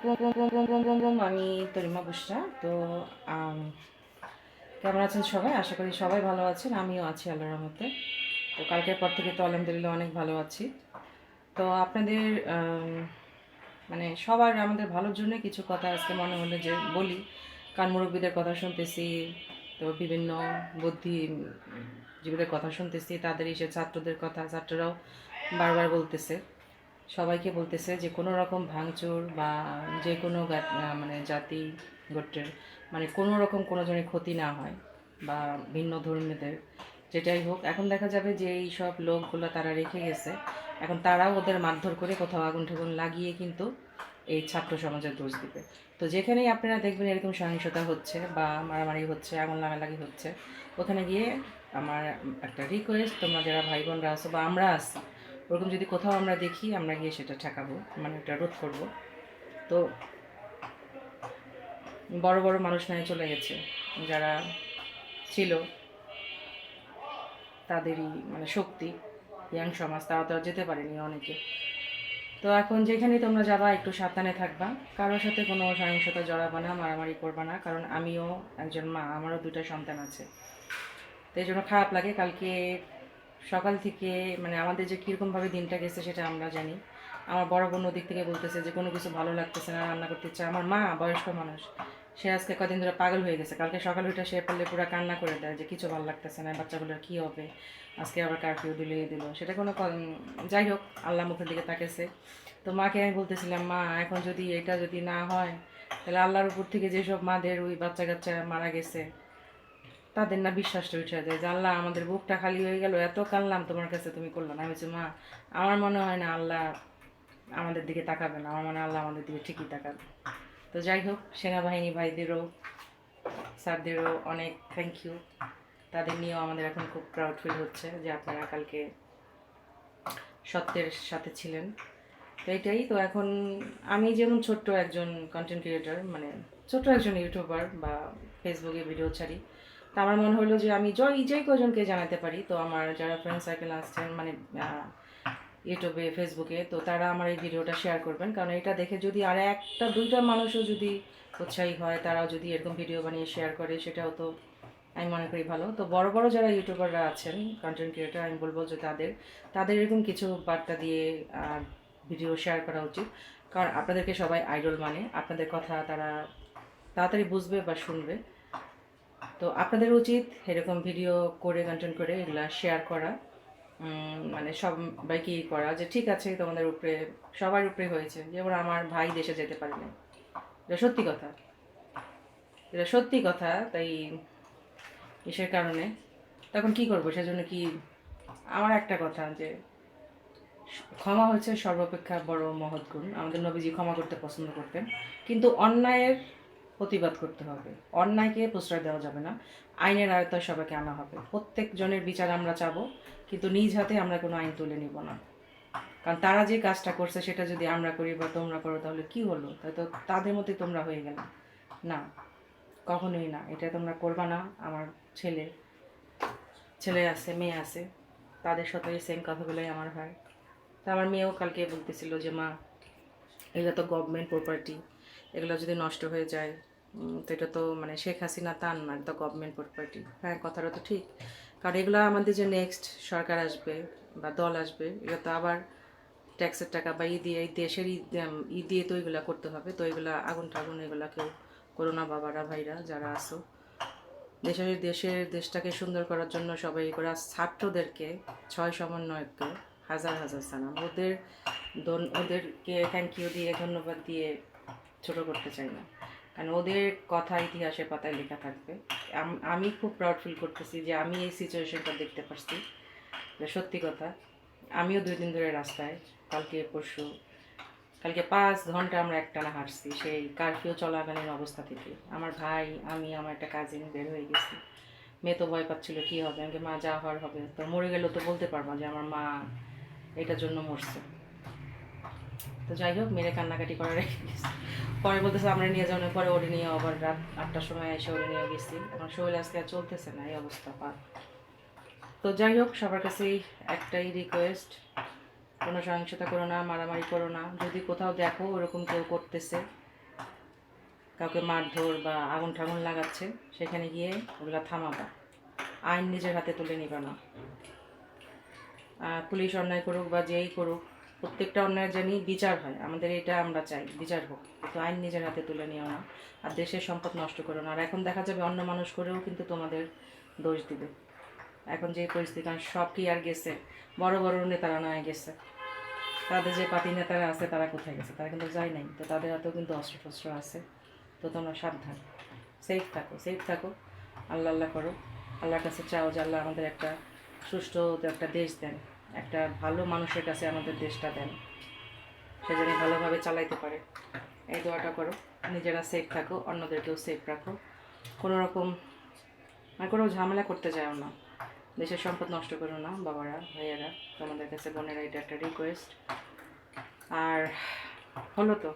আমি তরিমা বুসরা। তো কেমন আছেন সবাই? আশা করি সবাই ভালো আছেন। আমিও আছি আল্লাহর রহমতে। তো, কালকের পর থেকে তো আলহামদুলিল্লাহ অনেক ভালো আছি। তো, আপনাদের মানে সবার আমাদের ভালোর জন্য কিছু কথা আজকে মনে হলো যে বলি। কারণ মুরব্বীদের কথা শুনতেছি, তো বিভিন্ন বুদ্ধি বুদ্ধিজীবীদের কথা শুনতেছি তাদের সে ছাত্রদের কথা, ছাত্ররাও বারবার বলতেছে। সবাইকে বলতেছে যে কোনো রকম ভাঙচুর বা যে কোনো মানে জাতি, গোত্রের মানে কোনো রকম কোনো জনের ক্ষতি না হয় বা ভিন্ন ধর্মীদের যেটাই হোক, এখন দেখা যাবে যে এই সব লোকগুলো তারা রেখে গেছে। এখন তারাও ওদের মারধর করে কোথাও আগুন ঠাগুন লাগিয়ে কিন্তু এই ছাত্র সমাজের দোষ দিবে। তো যেখানেই আপনারা দেখবেন এরকম সহিংসতা হচ্ছে বা মারামারি হচ্ছে, আগুন লাগালাগি হচ্ছে, ওখানে গিয়ে আমার একটা রিকোয়েস্ট তোমরা যারা ভাই বোনরা আছো বা আমরা আছি ওরকম যদি কোথাও আমরা দেখি, আমরা গিয়ে সেটা ঠেকাবো মানে একটা রোধ করব। তো বড় বড় মানুষ নয় চলে গেছে। যারা ছিল, তাদেরই মানে শক্তি ইয়াং সমাজ, তারা তো যেতে পারেনি অনেকে। তো এখন যেখানে তোমরা যাবা, একটু সাবধানে থাকবা। কারোর সাথে কোনো সহিংসতা জড়াবো না মারামারি করবা না। কারণ আমিও একজন মা, আমারও দুটো সন্তান আছে। তো এই জন্য খারাপ লাগে। কালকে সকাল থেকে মানে আমাদের যে কীরকমভাবে দিনটা গেছে সেটা আমরা জানি। আমার বড় বোন ওদিক থেকে বলতেছে যে, কোনো কিছু ভালো লাগতেছে না, রান্না করতে ইচ্ছে। আমার মা বয়স্ক মানুষ, সে আজকে কদিন ধরে পাগল হয়ে গেছে। কালকে সকাল উঠে সে পারলে পুরো কান্না করে দেয় যে, কিছু ভালো লাগতেছে না বাচ্চাগুলোর কী হবে? আজকে আবার কারফিউ দিলিয়ে দিল। সেটা কোনো যাই হোক, আল্লাহ মুখের দিকে তাকেছে তো মাকে আমি বলতেছিলাম, মা, এখন যদি এটা যদি না হয়, তাহলে আল্লাহর উপর থেকে যেসব মাদের ওই বাচ্চা কাচ্চা মারা গেছে তাদের না বিশ্বাসটা উঠে যায় যে, আল্লাহ, আমাদের বুকটা খালি হয়ে গেল, এত কানলাম তোমার কাছে তুমি করল না। বলছি, মা, আমার মনে হয় না আল্লাহ আমাদের দিকে তাকাবে না। আমার মনে হয় আল্লাহ আমাদের দিকে ঠিকই তাকাবে। তো যাই হোক, সেনাবাহিনী ভাইদেরও, স্যারদেরও অনেক থ্যাংক ইউ তাদের নিয়েও আমাদের এখন খুব প্রাউড ফিল হচ্ছে যে আপনারা কালকে সত্যের সাথে ছিলেন। তো এটাই তো এখন আমি যেমন ছোট্ট একজন কন্টেন্ট ক্রিয়েটার মানে ছোট্ট একজন ইউটিউবার বা ফেসবুকে ভিডিও ছাড়ি তা আমার মনে হলো যে আমি জয় যেই কজনকে জানাতে পারি? তো আমার যারা ফ্রেন্ড সার্কেল আসছেন মানে ইউটিউবে ফেসবুকে তো তারা আমার এই ভিডিওটা শেয়ার করবেন। কারণ এটা দেখে যদি আর একটা, দুইটা মানুষও যদি উৎসাহী হয়, তারাও যদি এরকম ভিডিও বানিয়ে শেয়ার করে, সেটাও তো আমি মনে করি ভালো। তো বড় বড় যারা ইউটিউবাররা আছেন কন্টেন্ট ক্রিয়েটার আমি বলব যে তাদের তাদের এরকম কিছু বার্তা দিয়ে ভিডিও শেয়ার করা উচিত। কারণ আপনাদেরকে সবাই আইডল মানে আপনাদের কথা তারা তাড়াতাড়ি বুঝবে বা শুনবে। তো আপনাদের উচিত এরকম ভিডিও করে কন্টেন্ট করে এগুলা শেয়ার করা। মানে সবাইকে ই করা যে, ঠিক আছে, তোমাদের উপরে, সবার উপরে হয়েছে। যেমন আমার ভাই দেশে যেতে পারে না এটা সত্যি কথা। এটা সত্যি কথা, তাই এসের কারণে? তখন কি করব? সেজন্য কি আমার একটা কথা যে, ক্ষমা হচ্ছে সর্বাপেক্ষা বড় মহৎ গুণ। আমাদের নবীজি ক্ষমা করতে পছন্দ করতেন। কিন্তু অন্যায়ের প্রতিবাদ করতে হবে। অন্যায়কে প্রশ্রয় দেওয়া যাবে না। আইনের আয়তায় সবাইকে আনা হবে। প্রত্যেক জনের বিচার আমরা চাব, কিন্তু নিজ হাতে আমরা কোনো আইন তুলে নিব না। কারণ তারা যে কাজটা করছে, সেটা যদি আমরা করি বা তোমরা করো, তাহলে কি হলো? তাই তো তাদের মধ্যে তোমরা হয়ে গেলে। না, কখনোই না। এটা তোমরা করবা না। আমার ছেলে ছেলে আছে, মেয়ে আছে। তাদের সাথে সেম কথাগুলোই আমার হয়। তা আমার মেয়েও কালকে বলতেছিল যে, মা, এগুলো তো গভর্নমেন্ট প্রপার্টি এগুলো যদি নষ্ট হয়ে যায় তো এটা তো মানে শেখ হাসিনা তার না, এটা তো গভর্নমেন্ট প্রপার্টি হ্যাঁ কথাটা তো ঠিক। কারণ এগুলো আমাদের যে নেক্সট সরকার আসবে বা দল আসবে এটা তো আবার ট্যাক্সের টাকা বা ই দিয়ে, এই দেশের ই দিয়ে তো এগুলো করতে হবে। তো এগুলো আগুন টাগুন এগুলো কেউ করো না, বাবারা, ভাইরা, যারা আসো দেশের দেশের, দেশটাকে সুন্দর করার জন্য সবাই করা ছাত্রদেরকে, ছয় সমন্বয়ককে হাজার হাজার সালাম। ওদের ওদেরকে থ্যাংক ইউ দিয়ে, ধন্যবাদ দিয়ে ছোট করতে চাই না। কারণ ওদের কথা, ইতিহাসের পাতায় লেখা থাকবে। আমি খুব প্রাউড ফিল করতেছি যে আমি এই সিচুয়েশনটা দেখতে পারছি। সত্যি কথা। আমিও দুই দিন ধরে রাস্তায়, কালকে, পরশু, কালকে পাঁচ ঘণ্টা আমরা একটানা হাঁটছি, সেই কারফিউ চলাকালীন অবস্থা থেকে। আমার ভাই, আমি, আমার একটা কাজিন বের হয়ে গেছি। মেয়ে তো ভয় পাচ্ছিল, কী হবে? আমাকে মা, যা হওয়ার হবে। তো মরে গেলেও তো বলতে পারব যে আমার মা এটার জন্য মরছে। তো যাই হোক মেরে কান্নাকাটি করে রেখে গেছি। পরে বলতেছে, আমরা নিয়ে যাওয়ার পরে ওরে নিয়ে আবার রাত আটটার সময় এসে ওরে নিয়ে গেছি। আমার শরীর আজকে আর চলতেছে না, এই অবস্থা পা তো যাই হোক, সবার কাছেই একটাই রিকোয়েস্ট কোনো সহিংসতা করো না, মারামারি করো না। যদি কোথাও দেখো ওরকম কেউ করতেছে, কাউকে মারধর বা আগুন ঠাগুন লাগাচ্ছে, সেখানে গিয়ে ওগুলা থামাবা। আইন নিজের হাতে তুলে নিবা না। পুলিশ অন্যায় করুক বা যেই করুক প্রত্যেকটা অন্যায়ের জানি বিচার হয়। আমাদের এটা আমরা চাই, বিচার হোক। কিন্তু আইন নিজের হাতে তুলে নিও না। আর দেশের সম্পদ নষ্ট করো না। আর এখন দেখা যাবে অন্য মানুষ করেও কিন্তু তোমাদের দোষ দিবে। এখন যে পরিস্থিতি, কারণ সব কি আর গেছে? বড় বড় নেতারা নয় গেছে। তাদের যে পাতি নেতারা আছে, তারা কোথায় গেছে? তারা কিন্তু যায় নাই। তো তাদের হাতেও কিন্তু অস্ত্র টস্ত্র আছে। তো তোমরা সাবধান। সেফ থাকো সেফ থাকো। আল্লাহ আল্লাহ করো আল্লাহর কাছে চাও যে আল্লাহ আমাদের একটা সুষ্ঠু একটা দেশ দেন। একটা ভালো মানুষের কাছে আমাদের দেশটা দেন। সে যেন ভালোভাবে চালাইতে পারে। এই দোয়াটা করো, নিজেরা সেফ থাকো, অন্যদেরকেও সেফ রাখো। কোনো রকম মানে কোনো ঝামেলা করতে যাও না। দেশের সম্পদ নষ্ট করো না, বাবারা, ভাইয়ারা, তোমাদের কাছে বোনেরা, এটা একটা রিকোয়েস্ট আর হলো তো,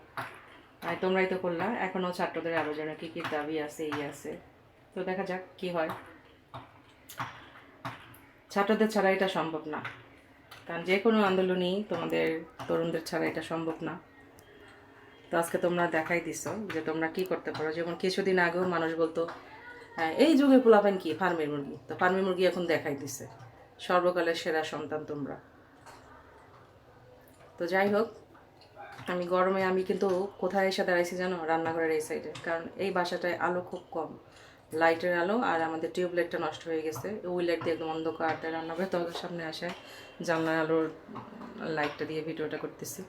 আর তোমরাই তো করলা এখনও ছাত্রদের যেন কী কী দাবি আছে, এই আছে। তো দেখা যাক কি হয়। ছাত্রদের ছাড়া এটা সম্ভব না। কারণ যে কোনো আন্দোলনই তোমাদের তরুণদের ছাড়া এটা সম্ভব না। তো আজকে তোমরা দেখাই দিছো যে তোমরা কি করতে পারো। যেমন কিছুদিন আগেও মানুষ বলতো হ্যাঁ এই যুগে পোলাপেন কি? ফার্মের মুরগি। তো ফার্মের মুরগি এখন দেখাই দিছে। সর্বকালের সেরা সন্তান তোমরা। তো যাই হোক, আমি গরমে আমি কিন্তু কোথায় এসে দাঁড়াইছি জানো? রান্নাঘরের এই সাইডে কারণ এই বাসাটায় আলো খুব কম। লাইটের আলো আর আমাদের টিউবলাইটটা নষ্ট হয়ে গেছে। ওই লাইট দিয়ে একদম অন্ধকার তাই রান্নাঘরে তোমাদের সামনে আসে। জানলার আলোর লাইটটা দিয়ে ভিডিওটা করতেছি।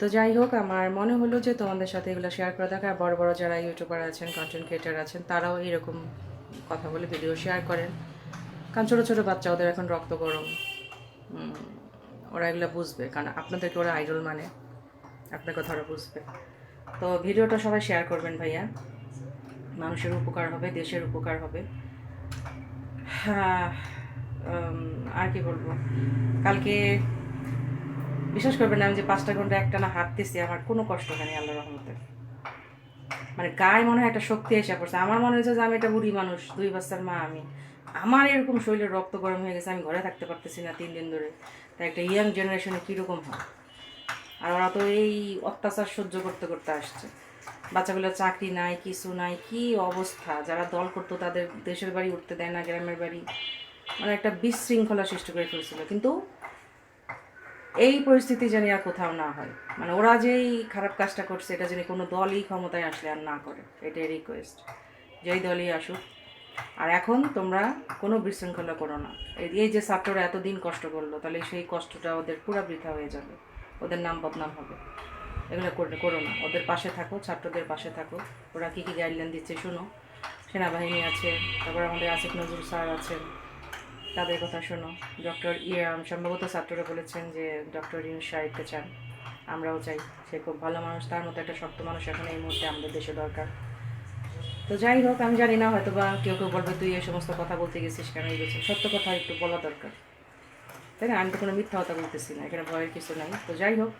তো যাই হোক, আমার মনে হলো যে তোমাদের সাথে এগুলো শেয়ার করে দেখা আর বড় বড় যারা ইউটিউবার আছেন কন্টেন্ট ক্রিয়েটার আছেন, তারাও এরকম কথা বলে ভিডিও শেয়ার করেন। কারণ ছোটো ছোটো বাচ্চা, ওদের এখন রক্ত গরম। ওরা এগুলো বুঝবে। কারণ আপনাদেরকে ওরা আইডল মানে। আপনার কথা ওরা বুঝবে। তো ভিডিওটা সবাই শেয়ার করবেন ভাইয়া। মানুষের উপকার হবে, দেশের উপকার হবে। হ্যাঁ আর কি বলব? কালকে বিশ্বাস করবেন না, আমি যে পাঁচটা ঘণ্টা একটা না হাঁটতেছি, আমার কোনো কষ্ট হয়নি আল্লাহ রহমতে। মানে গায়ে মনে হয় একটা শক্তি এসে পড়ছে। আমার মনে হয়েছে যে আমি একটা বুড়ি মানুষ, দুই বাচ্চার মা আমি। আমার এরকম শরীরের রক্ত গরম হয়ে গেছে, আমি ঘরে থাকতে পারতেছি না তিন দিন ধরে। তাই একটা ইয়াং জেনারেশনে কীরকম হয়? আর ওরা তো এই অত্যাচার সহ্য করতে করতে আসছে। বাচ্চাগুলোর চাকরি নাই, কিছু নাই, কি অবস্থা? যারা দল করতো তাদের দেশের বাড়ি উঠতে দেয় না, গ্রামের বাড়ি। মানে একটা বিশৃঙ্খলা সৃষ্টি করে ফেলছিল। কিন্তু এই পরিস্থিতি যেন আর কোথাও না হয়। মানে ওরা যেই খারাপ কাজটা করছে, এটা যেন কোনো দলই ক্ষমতায় আসলে আর না করে। এটাই রিকোয়েস্ট যেই দলই আসুক। আর এখন তোমরা কোনো বিশৃঙ্খলা করো না। এই যে ছাত্ররা এতদিন কষ্ট করল, তাহলে সেই কষ্টটা ওদের পুরো বৃথা হয়ে যাবে। ওদের নাম বদনাম হবে। এগুলো করো না। ওদের পাশে থাকো, ছাত্রদের পাশে থাকো। ওরা কী কী গাইডলাইন দিচ্ছে, শোনো। সেনাবাহিনী আছে, তারপর আমাদের আসিফ নজরুল স্যার আছেন। তাদের কথা শোনো। ডক্টর সম্ভবত ছাত্ররা বলেছেন যে ডক্টর ইউন সাহিত্যে চান। আমরাও চাই। সে খুব ভালো মানুষ, তার মতো একটা শক্ত মানুষ এখন এই মুহূর্তে আমাদের দেশে দরকার। তো যাই হোক, আমি জানি না হয়তো বা কেউ কেউ বলবে, তুই এই সমস্ত কথা বলতে গেছিস কেন? এই গেছিস সত্য কথা একটু বলা দরকার। তাই না? আমি তো কোনো মিথ্যা কথা বলতেছি না, এখানে ভয়ের কিছু নাই। তো যাই হোক,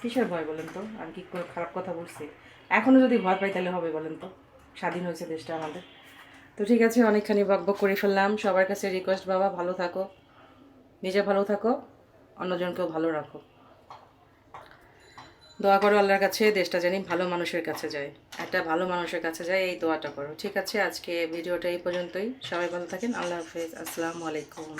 কিসের ভয় বলেন তো? আমি কি খারাপ কথা বলছি? এখনও যদি ভয় পাই তাহলে হবে বলেন তো? স্বাধীন হয়েছে দেশটা আমাদের। তো ঠিক আছে, অনেকখানি বক বক করে ফেললাম। সবার কাছে রিকোয়েস্ট বাবা, ভালো থাকো। নিজে ভালো থাকো, অন্যজনকেও ভালো রাখো। দোয়া করো আল্লাহর কাছে, দেশটা জানি ভালো মানুষের কাছে যায়। একটা ভালো মানুষের কাছে যায়, এই দোয়াটা করো। ঠিক আছে, আজকে ভিডিওটা এই পর্যন্তই। সবাই ভালো থাকেন, আল্লাহ হাফেজ। আসসালামু আলাইকুম।